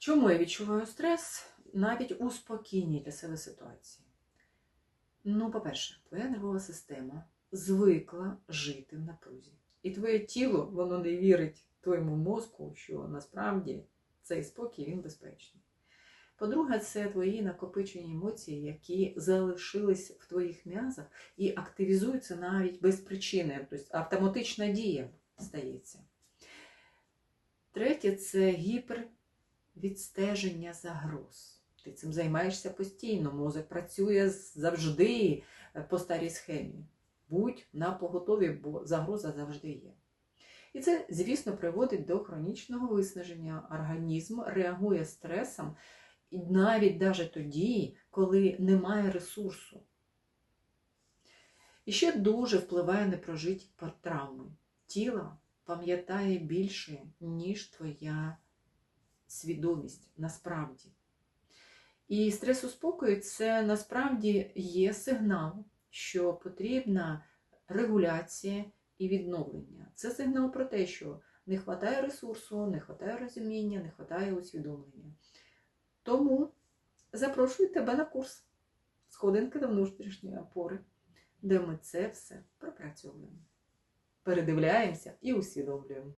Чому я відчуваю стрес навіть у спокійній для себе ситуації? Ну, по-перше, твоя нервова система звикла жити в напрузі. І твоє тіло, воно не вірить твоєму мозку, що насправді цей спокій він безпечний. По-друге, це твої накопичені емоції, які залишились в твоїх м'язах і активізуються навіть без причини, тобто автоматична дія стається. Третє це гіпервідстеження загроз. Ти цим займаєшся постійно, мозок працює завжди по старій схемі. Будь на поготові, бо загроза завжди є. І це, звісно, приводить до хронічного виснаження. Організм реагує стресом навіть навіть тоді, коли немає ресурсу. І ще дуже впливає непрожиті травми. Тіло пам'ятає більше, ніж твоя свідомість насправді. І стресоспокій це насправді є сигнал, що потрібна регуляція і відновлення. Це сигнал про те, що не вистачає ресурсу, не вистачає розуміння, не вистачає усвідомлення. Тому запрошую тебе на курс Сходинки до внутрішньої опори, де ми це все пропрацьовуємо, передивляємося і усвідомлюємо.